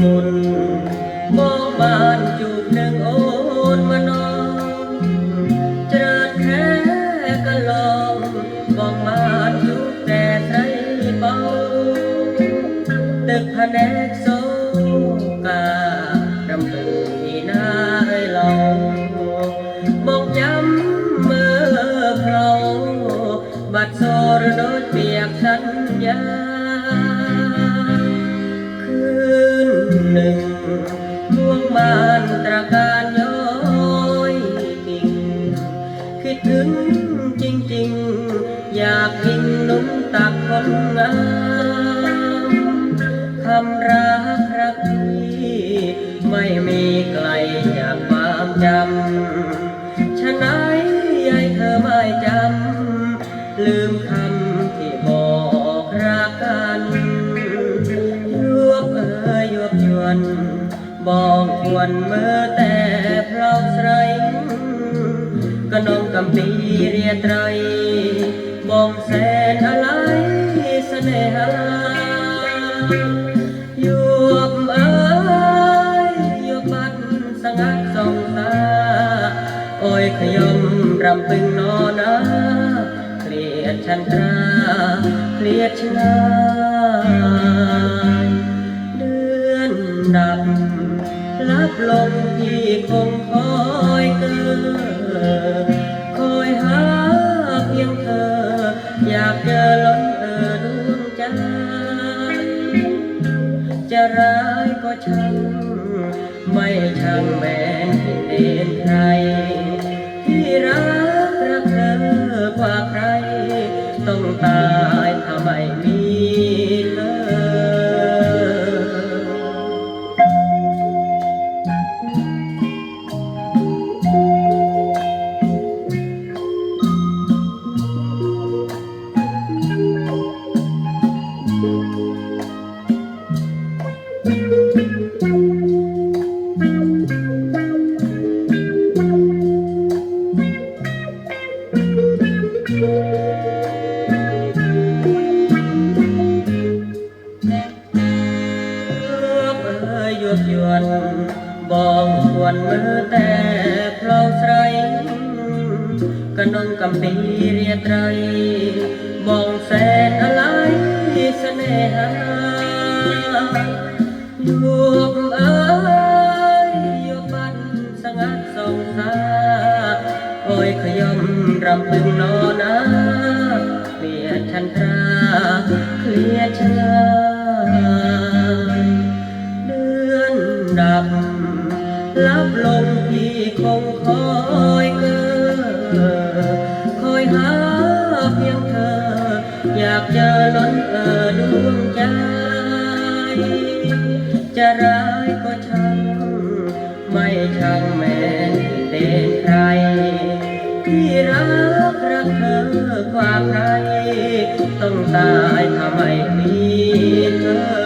មុនបងបានជួបនឹងអូនមនោ บัดโซรโดดเปียกสัญญา คืนหนึ่งม่วงบานตระการย้อยกิ่งคิดถึงจริงๆ อยากกินนุ่มตักคนงามคำรักรักที่ไม่มีไกลจากความจำ วบยวนบอกควรเมื่อแต่เพลาใสก็น้องกำปีเรียไตรบ่งแสนอะไรเสน่หายวบเอ่ยยวบบัดสงัดสองตาโอ้ยขยมรำพึงนอนาเครียดฉันตราเครียดชนา ลมที่คงคอยเกอคอยหาเพียงเธอ อยากเจอล้นเออดวงใจจะร้ายก็ช่างไม่ช่างแม้นเด่นใคร បងគួនមើលតែផ្លោស្រីក្នុងកំពីរាត្រីបងសែនអឡាយស្នេហាយប់អើយយប់បានសង្ហាត់សងសាអើយខ្ញុំរំពឹងនោ ลียดชนาเดือนดับลับลงที่คงคอยเกิดคอยหาเพียงเธอ อยากเจอล้นเออดวงใจ จะร้ายก็ช่างไม่ช่างแม้นเด่นใคร ที่รักรักเธอกว่าใคร ต้องตายทำไม่มีเธอ